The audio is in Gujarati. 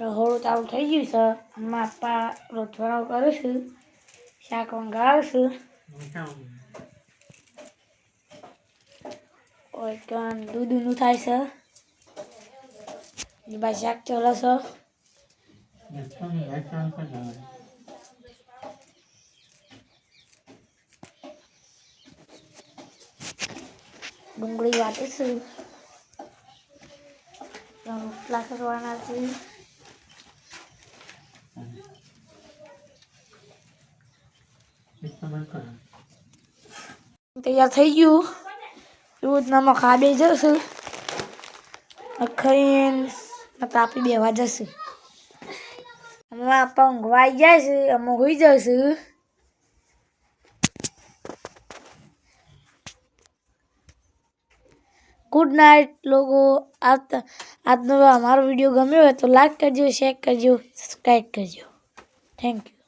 રહોડું ચાલુ થઈ ગયું છે. હમણાં પપ્પા રોજવાનો કરું છું શાક વંગાળું છું ઓય કાન દૂધનું થાય છે. એ શાક ચાલે છો. ડુંગળી વાટે છે રોટલા કરવાના છે. તૈયાર થઈ ગયું. નમક ખાબે જશે. ખાઈને તાપી બેવા જશે. અમે આપણા ઊંઘવાઈ આવી અમે હોઈ જશે ગુડ નાઇટ લોકો. આજનો અમારો વીડિયો ગમ્યો હોય તો લાઈક કરજો શેર કરજો સબસ્ક્રાઈબ કરજો. Thank you